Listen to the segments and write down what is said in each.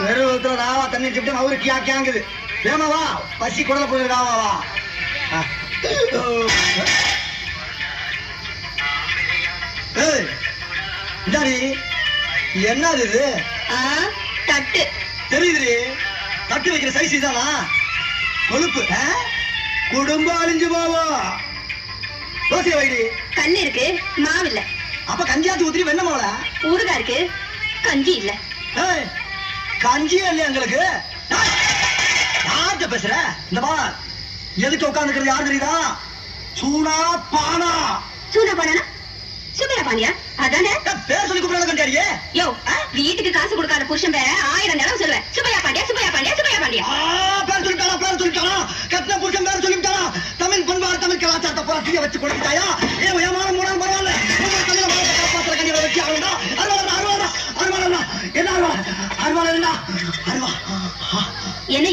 வெறும் ஒருத்தர் ராவா தண்ணி வச்சுட்டு அவரு கியா கியாங்குது. வேமா வா பசி குடல போய் ராவா வா. ஆ. ஏய் இந்தாடி. என்னது இது? தட்டு. தெரியுதுடி. தட்டு வைக்கிற சைஸ் இதானா? கொழுப்பு? குடும்பம் அழிஞ்சு போவோம் தோசை வைடி. கல் இருக்கு மாவு இல்ல. அப்ப கஞ்சியாத்து ஊத்திரி வெண்ண மாவள ஊறுகாய் இருக்கு கஞ்சி இல்ல. ஏய் கஞ்சியே இல்லையா எங்களுக்கு? யார்கிட்ட பேசுற? இந்த பா எதுக்கு உட்காந்துக்கிறது யார் தெரியுதா? சூனா பானா. சூனா பானா சுபையா பாண்டியா அதானே? பேர் சொல்லி கூப்பிடாத கண்டியாடியே யோ வீட்டுக்கு காசு கொடுக்காத புருஷன் பேர ஆயிரம் தடவை சொல்லுவேன். சுபையா பாண்டியா சுபையா பாண்டியா சுபையா பாண்டியா. பேர் சொல்லிட்டானா பேர் சொல்லிட்டானா கத்தின புருஷன் பேர் சொல்லிட்டானா தமிழ் பண்பாடு தமிழ் கலாச்சாரத்தை பூரா தீய வச்சு கொடுத்துட்டாயா? ஏ ஏமான என்ன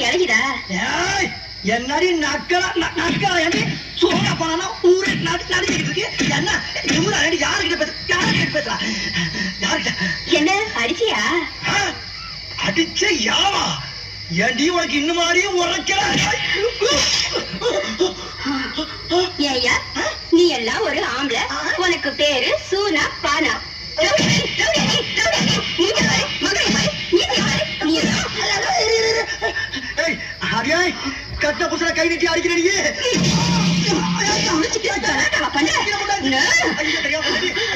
ஏய் என்னடி நக்கலா ந- நக்கலா ஏண்டி? சோனா போனா ஊரே நடி நடிக்கிட்டு இருக்கு. என்ன? இவங்க அடி யாருக்கிட்ட பேச யாருக்கிட்ட பேசுறா யாருக்கிட்ட? என்ன அடிச்சியா? அடிச்ச யாவா? உனக்கு இன்னும் மாதிரி உரைக்கல? ஏய்யா நீ எல்லாம் ஒரு ஆம்பளை. உனக்கு பேரு சூனா பானா. கட்ட புசல கை நீட்டி அடிக்கிறடியே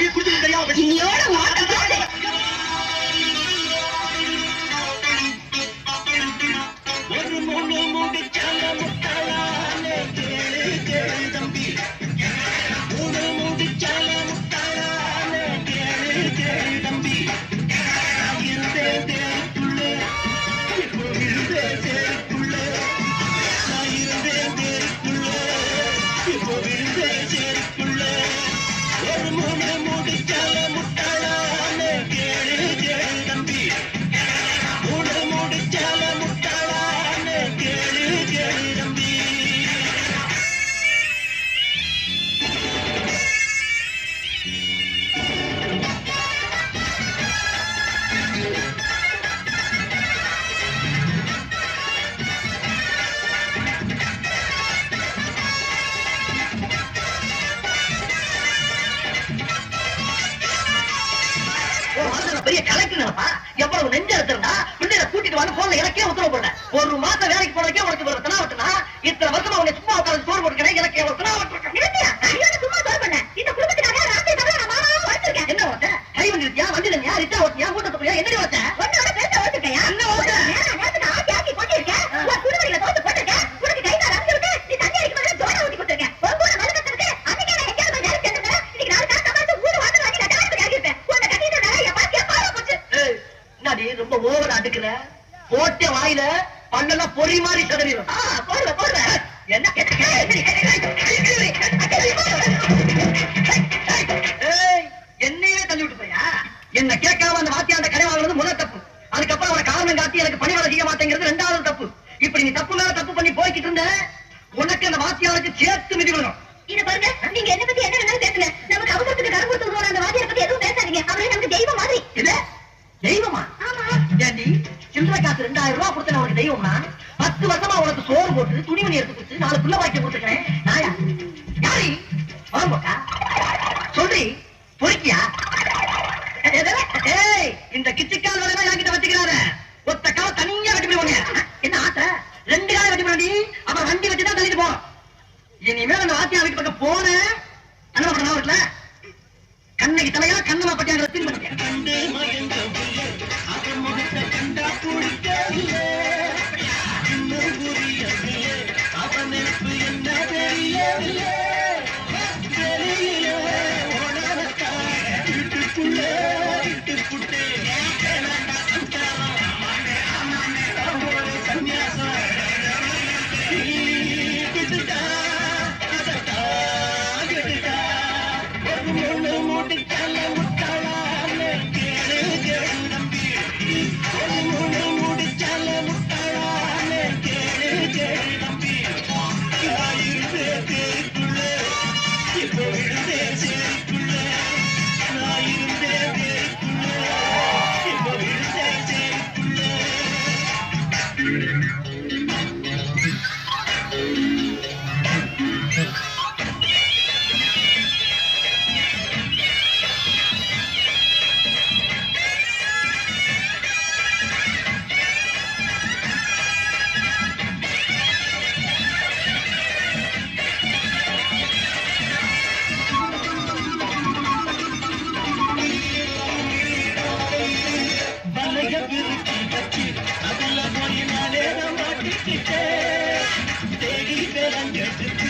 முடிச்சுட்டு தெரியாம பெரிய கலெக்டர் எவ்வளவு நெஞ்ச எடுத்திருந்தா பிள்ளைய கூட்டிட்டு வந்து போன எனக்கே உத்தரவு ஒரு மாசம் வேலைக்கு போனதுக்கே உனக்கு ஒரு தினாவட்டுனா இத்தனை வருஷமா உனக்கு சும்மா உட்காந்து சோறு போட்டுக்கிறேன் எனக்கு எவ்வளவு தினாவட்டு என்ன ஏய், என்னையே தள்ளி விட்டு போயா என்ன கேட்காம அந்த வாத்தியாண்ட கடை வாங்குறது முதல் தப்பு அதுக்கப்புறம் அவனை காரணம் காட்டி எனக்கு பணி வேலை செய்ய மாட்டேங்கிறது ரெண்டாவது தப்பு இப்படி நீ தப்பு மேல தப்பு பண்ணி போய்கிட்டு இருந்த உனக்கு அந்த வாத்தியாருக்கு சேர்த்து மிதி விடணும் இத பாருங்க, நீங்க என்ன பத்தி என்ன வேணாலும் பேசுங்க. நமக்கு அவசரத்துக்கு கொடுத்து உதவுற அந்த வாத்தியாரை பத்தி எதுவும் பேசாதீங்க. அவரே நமக்கு தெய்வம் மாதிரி. தெய்வமா ஆமா. ஏண்டி சில்லறை காசு ரெண்டாயிரம் ரூபாய் கொடுத்த உனக்கு தெய்வம்னா பத்து வருஷமா உனக்கு சோறு போட்டு துணிமணி எடுத்து கொடுத்து நாலு புள்ள வாக்கி கொடுத்துக்கிறேன் நாயா யாரி? வரம்போக்கா சொல்றி பொறுக்கியா? இந்த கிச்சிக்கால் வரை என்கிட்ட வச்சுக்கிறாரு? ஒத்த கால தனியா வெட்டி போடுவாங்க என்ன ஆசை? ரெண்டு காலம் வெட்டி போடி அப்புறம் வண்டி வச்சு தான் தள்ளிட்டு போ. இனிமேல் அந்த வாத்தியா வீட்டு பக்கம் போனேன் என்ன பண்ண இருக்குல்ல கண்ணைக்கு தலையா கண்ணமா பட்டியாங்கிற திரும்ப Yeah. get you.